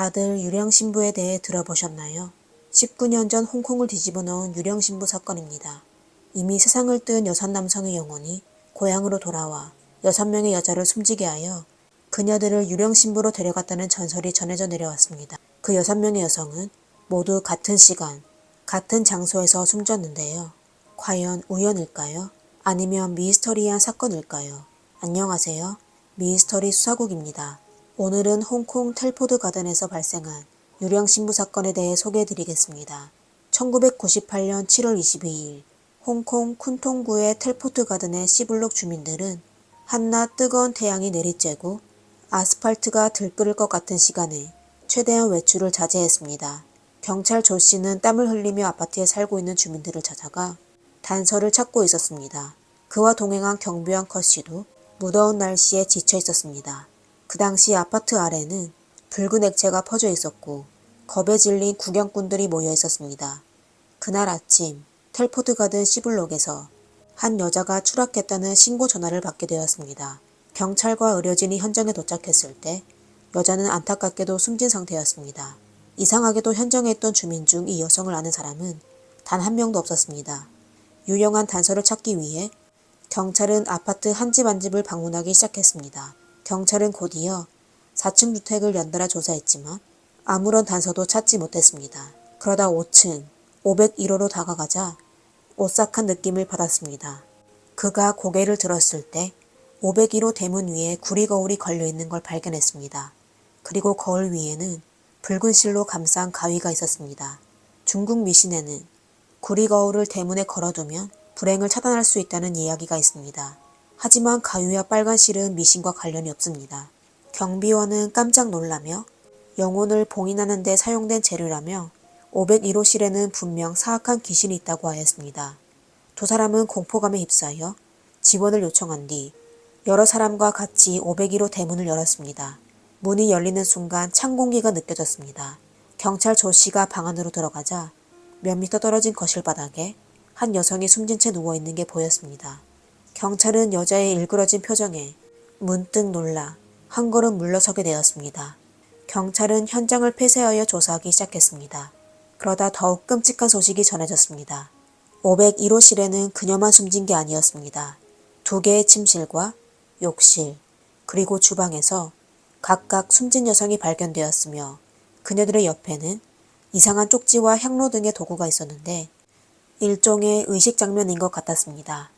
다들 유령 신부에 대해 들어보셨나요? 19년 전 홍콩을 뒤집어 놓은 유령 신부 사건입니다. 이미 세상을 뜬 여섯 남성의 영혼이 고향으로 돌아와 여섯 명의 여자를 숨지게 하여 그녀들을 유령 신부로 데려갔다는 전설이 전해져 내려왔습니다. 그 여섯 명의 여성은 모두 같은 시간, 같은 장소에서 숨졌는데요. 과연 우연일까요? 아니면 미스터리한 사건일까요? 안녕하세요. 미스터리 수사국입니다. 오늘은 홍콩 텔포드 가든에서 발생한 유령 신부 사건에 대해 소개해 드리겠습니다. 1998년 7월 22일 홍콩 쿤통구의 텔포트 가든의 C블록 주민들은 한낮 뜨거운 태양이 내리쬐고 아스팔트가 들끓을 것 같은 시간에 최대한 외출을 자제했습니다. 경찰 조 씨는 땀을 흘리며 아파트에 살고 있는 주민들을 찾아가 단서를 찾고 있었습니다. 그와 동행한 경비원 컷 씨도 무더운 날씨에 지쳐 있었습니다. 그 당시 아파트 아래는 붉은 액체가 퍼져 있었고 겁에 질린 구경꾼들이 모여 있었습니다. 그날 아침 텔포드 가든 C블록에서 한 여자가 추락했다는 신고 전화를 받게 되었습니다. 경찰과 의료진이 현장에 도착했을 때 여자는 안타깝게도 숨진 상태였습니다. 이상하게도 현장에 있던 주민 중 이 여성을 아는 사람은 단 한 명도 없었습니다. 유용한 단서를 찾기 위해 경찰은 아파트 한 집 한 집을 방문하기 시작했습니다. 경찰은 곧이어 4층 주택을 연달아 조사했지만 아무런 단서도 찾지 못했습니다. 그러다 5층 501호로 다가가자 오싹한 느낌을 받았습니다. 그가 고개를 들었을 때 501호 대문 위에 구리 거울이 걸려 있는 걸 발견했습니다. 그리고 거울 위에는 붉은 실로 감싼 가위가 있었습니다. 중국 미신에는 구리 거울을 대문에 걸어두면 불행을 차단할 수 있다는 이야기가 있습니다. 하지만 가위와 빨간 실은 미신과 관련이 없습니다. 경비원은 깜짝 놀라며 영혼을 봉인하는 데 사용된 재료라며 501호 실에는 분명 사악한 귀신이 있다고 하였습니다. 두 사람은 공포감에 휩싸여 지원을 요청한 뒤 여러 사람과 같이 501호 대문을 열었습니다. 문이 열리는 순간 찬 공기가 느껴졌습니다. 경찰 조 씨가 방 안으로 들어가자 몇 미터 떨어진 거실 바닥에 한 여성이 숨진 채 누워 있는 게 보였습니다. 경찰은 여자의 일그러진 표정에 문득 놀라 한 걸음 물러서게 되었습니다. 경찰은 현장을 폐쇄하여 조사하기 시작했습니다. 그러다 더욱 끔찍한 소식이 전해졌습니다. 501호실에는 그녀만 숨진 게 아니었습니다. 두 개의 침실과 욕실, 그리고 주방에서 각각 숨진 여성이 발견되었으며 그녀들의 옆에는 이상한 쪽지와 향로 등의 도구가 있었는데 일종의 의식 장면인 것 같았습니다.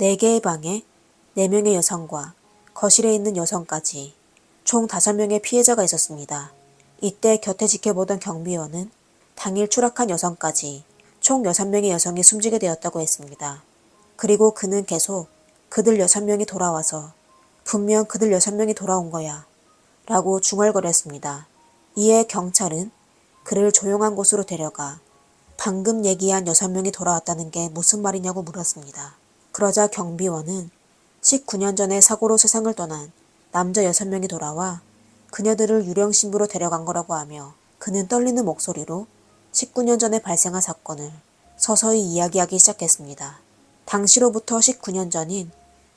네 개의 방에 네 명의 여성과 거실에 있는 여성까지 총 다섯 명의 피해자가 있었습니다. 이때 곁에 지켜보던 경비원은 당일 추락한 여성까지 총 여섯 명의 여성이 숨지게 되었다고 했습니다. 그리고 그는 계속 그들 여섯 명이 돌아와서 분명 그들 여섯 명이 돌아온 거야 라고 중얼거렸습니다. 이에 경찰은 그를 조용한 곳으로 데려가 방금 얘기한 여섯 명이 돌아왔다는 게 무슨 말이냐고 물었습니다. 그러자 경비원은 19년 전에 사고로 세상을 떠난 남자 여섯 명이 돌아와 그녀들을 유령 신부로 데려간 거라고 하며 그는 떨리는 목소리로 19년 전에 발생한 사건을 서서히 이야기하기 시작했습니다. 당시로부터 19년 전인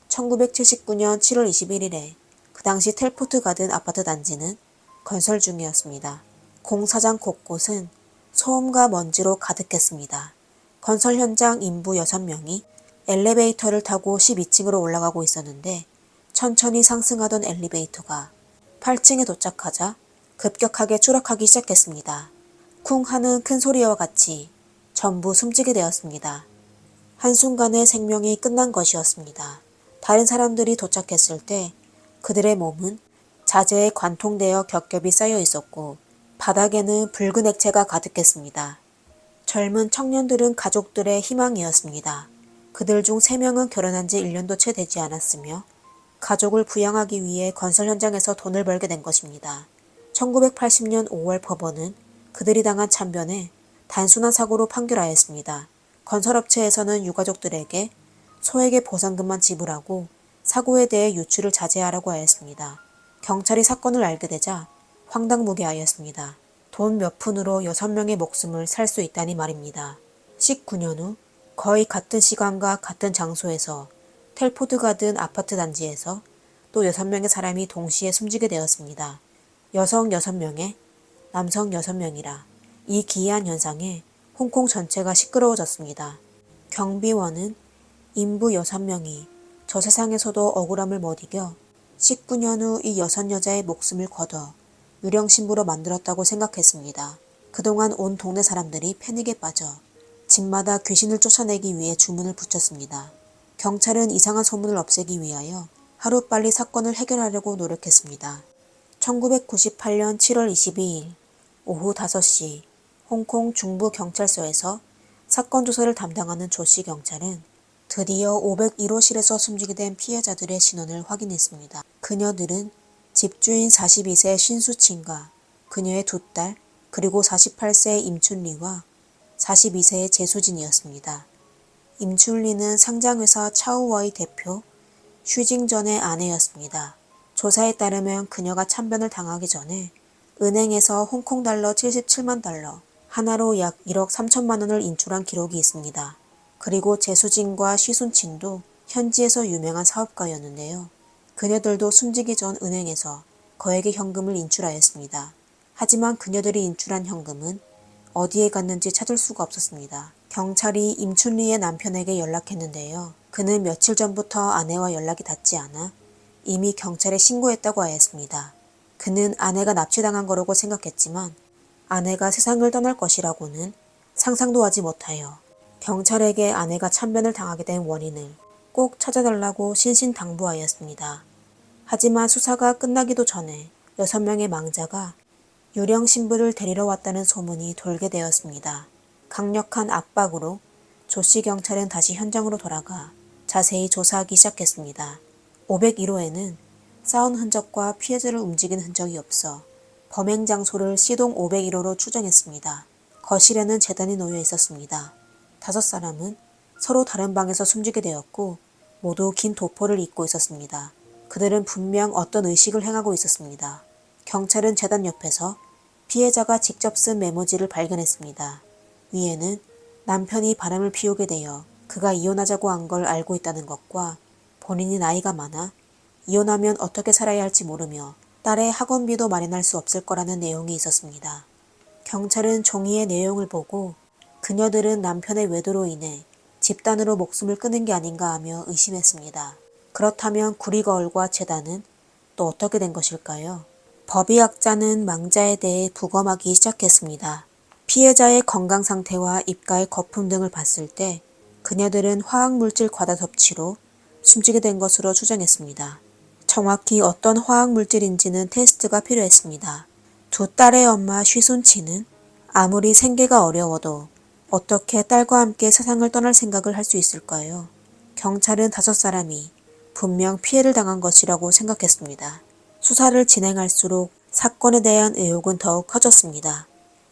1979년 7월 21일에 그 당시 텔포트 가든 아파트 단지는 건설 중이었습니다. 공사장 곳곳은 소음과 먼지로 가득했습니다. 건설 현장 인부 6명이 엘리베이터를 타고 12층으로 올라가고 있었는데 천천히 상승하던 엘리베이터가 8층에 도착하자 급격하게 추락하기 시작했습니다. 쿵 하는 큰 소리와 같이 전부 숨지게 되었습니다. 한순간에 생명이 끝난 것이었습니다. 다른 사람들이 도착했을 때 그들의 몸은 자재에 관통되어 겹겹이 쌓여 있었고 바닥에는 붉은 액체가 가득했습니다. 젊은 청년들은 가족들의 희망이었습니다. 그들 중 3명은 결혼한 지 1년도 채 되지 않았으며 가족을 부양하기 위해 건설 현장에서 돈을 벌게 된 것입니다. 1980년 5월 법원은 그들이 당한 참변에 단순한 사고로 판결하였습니다. 건설업체에서는 유가족들에게 소액의 보상금만 지불하고 사고에 대해 유출을 자제하라고 하였습니다. 경찰이 사건을 알게 되자 황당무계하였습니다. 돈 몇 푼으로 여섯 명의 목숨을 살 수 있다니 말입니다. 19년 후 거의 같은 시간과 같은 장소에서 텔포드 가든 아파트 단지에서 또 여섯 명의 사람이 동시에 숨지게 되었습니다. 여성 여섯 명에 남성 6명이라 이 기이한 현상에 홍콩 전체가 시끄러워졌습니다. 경비원은 인부 6명이 저 세상에서도 억울함을 못 이겨 19년 후 이 여섯 여자의 목숨을 거둬 유령 신부로 만들었다고 생각했습니다. 그동안 온 동네 사람들이 패닉에 빠져 집마다 귀신을 쫓아내기 위해 주문을 붙였습니다. 경찰은 이상한 소문을 없애기 위하여 하루빨리 사건을 해결하려고 노력했습니다. 1998년 7월 22일 오후 5시 홍콩 중부 경찰서에서 사건 조사를 담당하는 조씨 경찰은 드디어 501호실에서 숨지게 된 피해자들의 신원을 확인했습니다. 그녀들은 집주인 42세 신수친과 그녀의 두 딸, 그리고 48세 임춘리와 42세의 재수진이었습니다. 임춘리는 상장회사 차우와의 대표 슈징전의 아내였습니다. 조사에 따르면 그녀가 참변을 당하기 전에 은행에서 홍콩 달러 77만 달러, 하나로 약 1억 3천만 원을 인출한 기록이 있습니다. 그리고 재수진과 시순친도 현지에서 유명한 사업가였는데요. 그녀들도 숨지기 전 은행에서 거액의 현금을 인출하였습니다. 하지만 그녀들이 인출한 현금은 어디에 갔는지 찾을 수가 없었습니다. 경찰이 임춘리의 남편에게 연락했는데요. 그는 며칠 전부터 아내와 연락이 닿지 않아 이미 경찰에 신고했다고 하였습니다. 그는 아내가 납치당한 거라고 생각했지만 아내가 세상을 떠날 것이라고는 상상도 하지 못하여 경찰에게 아내가 참변을 당하게 된 원인을 꼭 찾아달라고 신신당부하였습니다. 하지만 수사가 끝나기도 전에 여섯 명의 망자가 유령 신부를 데리러 왔다는 소문이 돌게 되었습니다. 강력한 압박으로 조씨 경찰은 다시 현장으로 돌아가 자세히 조사하기 시작했습니다. 501호에는 싸운 흔적과 피해자를 움직인 흔적이 없어 범행 장소를 시동 501호로 추정했습니다. 거실에는 재단이 놓여 있었습니다. 다섯 사람은 서로 다른 방에서 숨지게 되었고 모두 긴 도포를 입고 있었습니다. 그들은 분명 어떤 의식을 행하고 있었습니다. 경찰은 재단 옆에서 피해자가 직접 쓴 메모지를 발견했습니다. 위에는 남편이 바람을 피우게 되어 그가 이혼하자고 한 걸 알고 있다는 것과 본인이 나이가 많아 이혼하면 어떻게 살아야 할지 모르며 딸의 학원비도 마련할 수 없을 거라는 내용이 있었습니다. 경찰은 종이의 내용을 보고 그녀들은 남편의 외도로 인해 집단으로 목숨을 끊은 게 아닌가 하며 의심했습니다. 그렇다면 구리거울과 재단은 또 어떻게 된 것일까요? 법의학자는 망자에 대해 부검하기 시작했습니다. 피해자의 건강 상태와 입가의 거품 등을 봤을 때 그녀들은 화학물질 과다 섭취로 숨지게 된 것으로 추정했습니다. 정확히 어떤 화학물질인지는 테스트가 필요했습니다. 두 딸의 엄마 쉬순치는 아무리 생계가 어려워도 어떻게 딸과 함께 세상을 떠날 생각을 할 수 있을까요? 경찰은 다섯 사람이 분명 피해를 당한 것이라고 생각했습니다. 수사를 진행할수록 사건에 대한 의혹은 더욱 커졌습니다.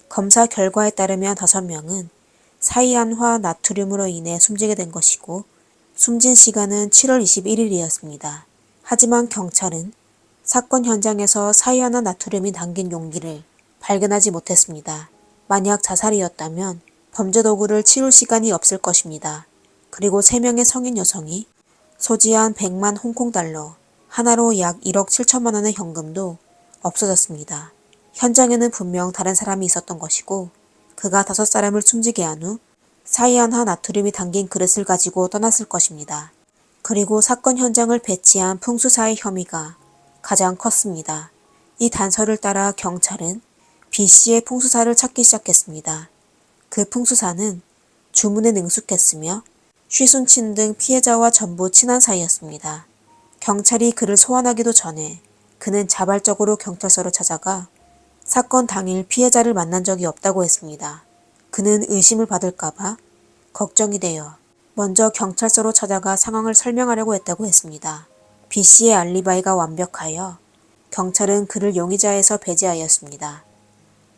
검사 결과에 따르면 다섯 명은 사이안화 나트륨으로 인해 숨지게 된 것이고 숨진 시간은 7월 21일이었습니다. 하지만 경찰은 사건 현장에서 사이안화 나트륨이 담긴 용기를 발견하지 못했습니다. 만약 자살이었다면 범죄 도구를 치울 시간이 없을 것입니다. 그리고 3명의 성인 여성이 소지한 100만 홍콩 달러, 하나로 약 1억 7천만 원의 현금도 없어졌습니다. 현장에는 분명 다른 사람이 있었던 것이고 그가 다섯 사람을 숨지게 한 후 사이안화 나트륨이 담긴 그릇을 가지고 떠났을 것입니다. 그리고 사건 현장을 배치한 풍수사의 혐의가 가장 컸습니다. 이 단서를 따라 경찰은 B씨의 풍수사를 찾기 시작했습니다. 그 풍수사는 주문에 능숙했으며 쉬순친 등 피해자와 전부 친한 사이였습니다. 경찰이 그를 소환하기도 전에 그는 자발적으로 경찰서로 찾아가 사건 당일 피해자를 만난 적이 없다고 했습니다. 그는 의심을 받을까봐 걱정이 되어 먼저 경찰서로 찾아가 상황을 설명하려고 했다고 했습니다. B씨의 알리바이가 완벽하여 경찰은 그를 용의자에서 배제하였습니다.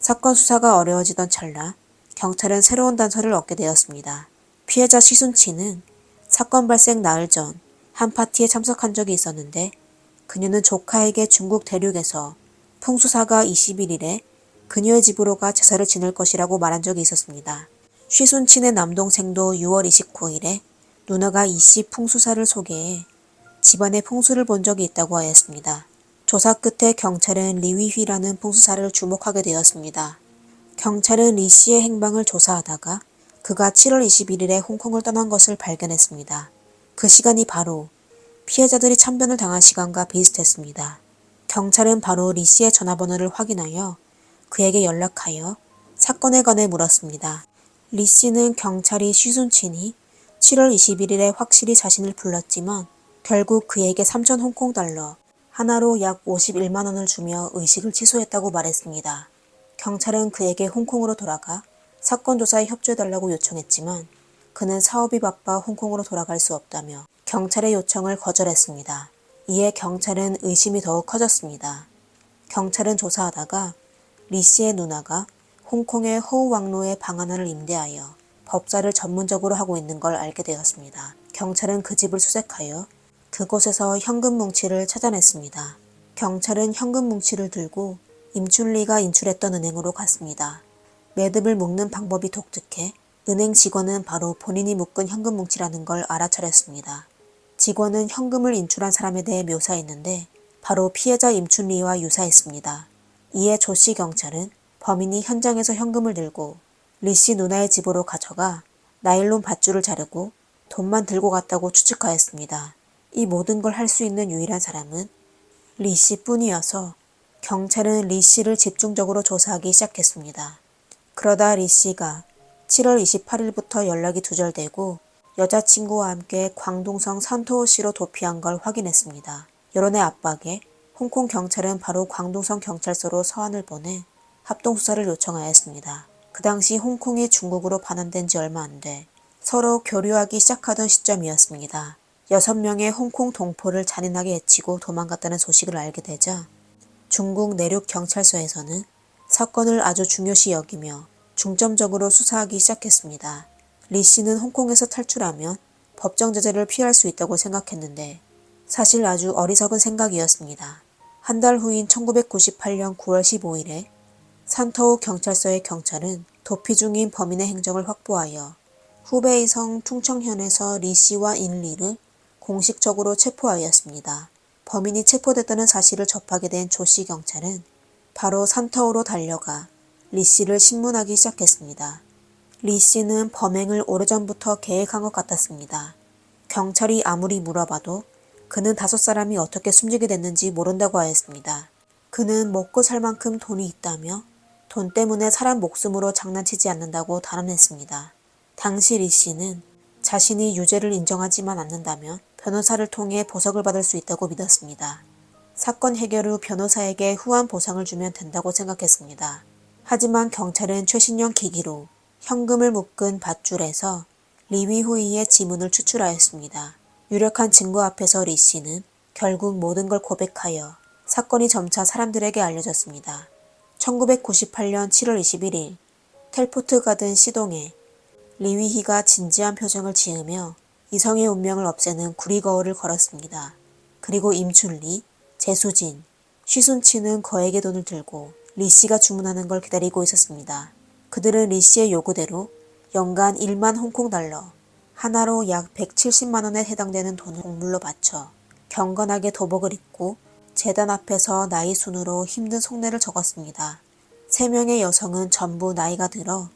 사건 수사가 어려워지던 찰나 경찰은 새로운 단서를 얻게 되었습니다. 피해자 시순치는 사건 발생 나흘 전 한 파티에 참석한 적이 있었는데 그녀는 조카에게 중국 대륙에서 풍수사가 21일에 그녀의 집으로 가 제사를 지낼 것이라고 말한 적이 있었습니다. 쉬순친의 남동생도 6월 29일에 누나가 이씨 풍수사를 소개해 집안에 풍수를 본 적이 있다고 하였습니다. 조사 끝에 경찰은 리위휘라는 풍수사를 주목하게 되었습니다. 경찰은 리 씨의 행방을 조사하다가 그가 7월 21일에 홍콩을 떠난 것을 발견했습니다. 그 시간이 바로 피해자들이 참변을 당한 시간과 비슷했습니다. 경찰은 바로 리 씨의 전화번호를 확인하여 그에게 연락하여 사건에 관해 물었습니다. 리 씨는 경찰이 쉬순친이 7월 21일에 확실히 자신을 불렀지만 결국 그에게 3천 홍콩 달러, 하나로 약 51만 원을 주며 의식을 취소했다고 말했습니다. 경찰은 그에게 홍콩으로 돌아가 사건 조사에 협조해달라고 요청했지만 그는 사업이 바빠 홍콩으로 돌아갈 수 없다며 경찰의 요청을 거절했습니다. 이에 경찰은 의심이 더욱 커졌습니다. 경찰은 조사하다가 리 씨의 누나가 홍콩의 허우 왕로에 방 하나를 임대하여 법사를 전문적으로 하고 있는 걸 알게 되었습니다. 경찰은 그 집을 수색하여 그곳에서 현금 뭉치를 찾아냈습니다. 경찰은 현금 뭉치를 들고 임춘리가 인출했던 은행으로 갔습니다. 매듭을 묶는 방법이 독특해 은행 직원은 바로 본인이 묶은 현금 뭉치라는 걸 알아차렸습니다. 직원은 현금을 인출한 사람에 대해 묘사했는데 바로 피해자 임춘리와 유사했습니다. 이에 조 씨 경찰은 범인이 현장에서 현금을 들고 리 씨 누나의 집으로 가져가 나일론 밧줄을 자르고 돈만 들고 갔다고 추측하였습니다. 이 모든 걸 할 수 있는 유일한 사람은 리 씨뿐이어서 경찰은 리 씨를 집중적으로 조사하기 시작했습니다. 그러다 리 씨가 7월 28일부터 연락이 두절되고 여자친구와 함께 광동성 산토호시로 도피한 걸 확인했습니다. 여론의 압박에 홍콩 경찰은 바로 광동성 경찰서로 서한을 보내 합동수사를 요청하였습니다. 그 당시 홍콩이 중국으로 반환된 지 얼마 안 돼 서로 교류하기 시작하던 시점이었습니다. 여섯 명의 홍콩 동포를 잔인하게 해치고 도망갔다는 소식을 알게 되자 중국 내륙 경찰서에서는 사건을 아주 중요시 여기며 중점적으로 수사하기 시작했습니다. 리 씨는 홍콩에서 탈출하면 법정 제재를 피할 수 있다고 생각했는데 사실 아주 어리석은 생각이었습니다. 한 달 후인 1998년 9월 15일에 산터우 경찰서의 경찰은 도피 중인 범인의 행적을 확보하여 후베이 성 퉁청현에서 리 씨와 인리를 공식적으로 체포하였습니다. 범인이 체포됐다는 사실을 접하게 된 조 씨 경찰은 바로 산터우로 달려가 리 씨를 신문하기 시작했습니다. 리 씨는 범행을 오래전부터 계획한 것 같았습니다. 경찰이 아무리 물어봐도 그는 다섯 사람이 어떻게 숨지게 됐는지 모른다고 하였습니다. 그는 먹고 살 만큼 돈이 있다며 돈 때문에 사람 목숨으로 장난치지 않는다고 단언했습니다. 당시 리 씨는 자신이 유죄를 인정하지만 않는다면 변호사를 통해 보석을 받을 수 있다고 믿었습니다. 사건 해결 후 변호사에게 후한 보상을 주면 된다고 생각했습니다. 하지만 경찰은 최신형 기기로 현금을 묶은 밧줄에서 리위 후이의 지문을 추출하였습니다. 유력한 증거 앞에서 리 씨는 결국 모든 걸 고백하여 사건이 점차 사람들에게 알려졌습니다. 1998년 7월 21일 텔포트 가든 시동에 리위희가 진지한 표정을 지으며 이성의 운명을 없애는 구리거울을 걸었습니다. 그리고 임춘리, 재수진, 쉬순치는 거액의 돈을 들고 리 씨가 주문하는 걸 기다리고 있었습니다. 그들은 리 씨의 요구대로 연간 1만 홍콩 달러, 하나로 약 170만 원에 해당되는 돈을 공물로 바쳐 경건하게 도복을 입고 재단 앞에서 나이 순으로 힘든 속내를 적었습니다. 세 명의 여성은 전부 나이가 들어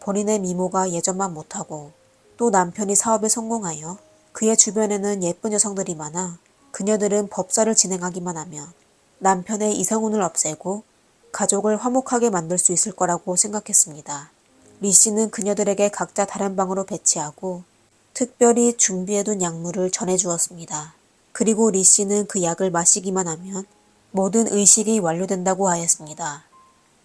본인의 미모가 예전만 못하고 또 남편이 사업에 성공하여 그의 주변에는 예쁜 여성들이 많아 그녀들은 법사를 진행하기만 하면 남편의 이성운을 없애고 가족을 화목하게 만들 수 있을 거라고 생각했습니다. 리 씨는 그녀들에게 각자 다른 방으로 배치하고 특별히 준비해둔 약물을 전해주었습니다. 그리고 리 씨는 그 약을 마시기만 하면 모든 의식이 완료된다고 하였습니다.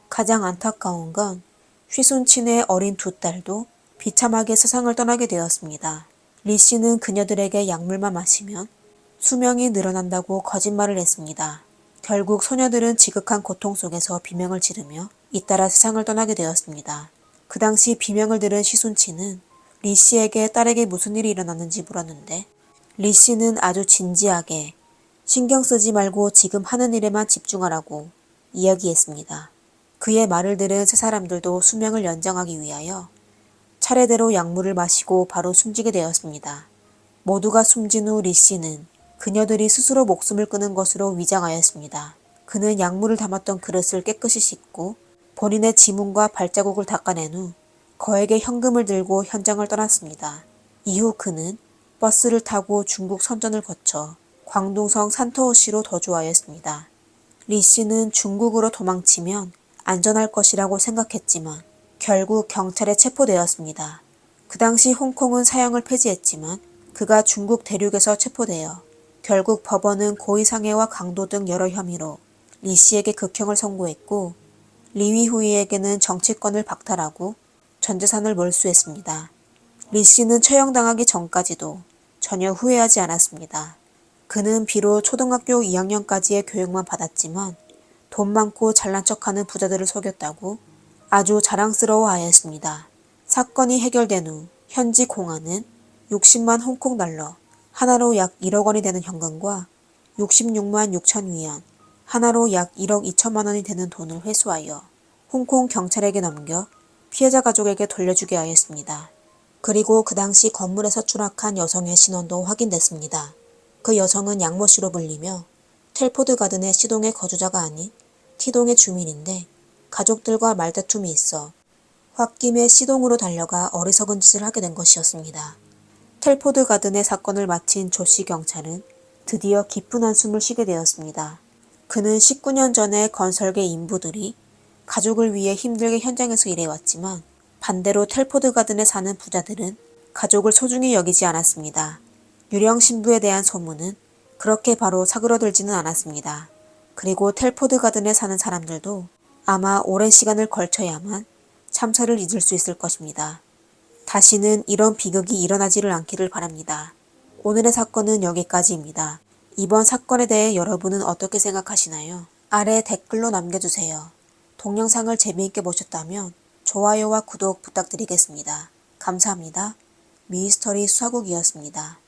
가장 안타까운 건 휘순친의 어린 두 딸도 비참하게 세상을 떠나게 되었습니다. 리 씨는 그녀들에게 약물만 마시면 수명이 늘어난다고 거짓말을 했습니다. 결국 소녀들은 지극한 고통 속에서 비명을 지르며 잇따라 세상을 떠나게 되었습니다. 그 당시 비명을 들은 시순치는 리 씨에게 딸에게 무슨 일이 일어났는지 물었는데 리 씨는 아주 진지하게 신경 쓰지 말고 지금 하는 일에만 집중하라고 이야기했습니다. 그의 말을 들은 세 사람들도 수명을 연장하기 위하여 차례대로 약물을 마시고 바로 숨지게 되었습니다. 모두가 숨진 후 리 씨는 그녀들이 스스로 목숨을 끊은 것으로 위장하였습니다. 그는 약물을 담았던 그릇을 깨끗이 씻고 본인의 지문과 발자국을 닦아낸 후 거액의 현금을 들고 현장을 떠났습니다. 이후 그는 버스를 타고 중국 선전을 거쳐 광둥성 산토호시로 도주하였습니다. 리 씨는 중국으로 도망치면 안전할 것이라고 생각했지만 결국 경찰에 체포되었습니다. 그 당시 홍콩은 사형을 폐지했지만 그가 중국 대륙에서 체포되어 결국 법원은 고의상해와 강도 등 여러 혐의로 리 씨에게 극형을 선고했고 리위후이에게는 정치권을 박탈하고 전 재산을 몰수했습니다. 리 씨는 처형당하기 전까지도 전혀 후회하지 않았습니다. 그는 비록 초등학교 2학년까지의 교육만 받았지만 돈 많고 잘난 척하는 부자들을 속였다고 아주 자랑스러워 하였습니다. 사건이 해결된 후 현지 공안은 60만 홍콩 달러, 하나로 약 1억 원이 되는 현금과 66만 6천 위안, 하나로 약 1억 2천만 원이 되는 돈을 회수하여 홍콩 경찰에게 넘겨 피해자 가족에게 돌려주게 하였습니다. 그리고 그 당시 건물에서 추락한 여성의 신원도 확인됐습니다. 그 여성은 양모 씨로 불리며 텔포드 가든의 시동의 거주자가 아닌 T동의 주민인데 가족들과 말다툼이 있어 홧김에 C동으로 달려가 어리석은 짓을 하게 된 것이었습니다. 텔포드 가든의 사건을 마친 조씨 경찰은 드디어 깊은 한숨을 쉬게 되었습니다. 그는 19년 전에 건설계 인부들이 가족을 위해 힘들게 현장에서 일해왔지만 반대로 텔포드 가든에 사는 부자들은 가족을 소중히 여기지 않았습니다. 유령 신부에 대한 소문은 그렇게 바로 사그러들지는 않았습니다. 그리고 텔포드 가든에 사는 사람들도 아마 오랜 시간을 걸쳐야만 참사를 잊을 수 있을 것입니다. 다시는 이런 비극이 일어나지를 않기를 바랍니다. 오늘의 사건은 여기까지입니다. 이번 사건에 대해 여러분은 어떻게 생각하시나요? 아래 댓글로 남겨주세요. 동영상을 재미있게 보셨다면 좋아요와 구독 부탁드리겠습니다. 감사합니다. 미스터리 수사국이었습니다.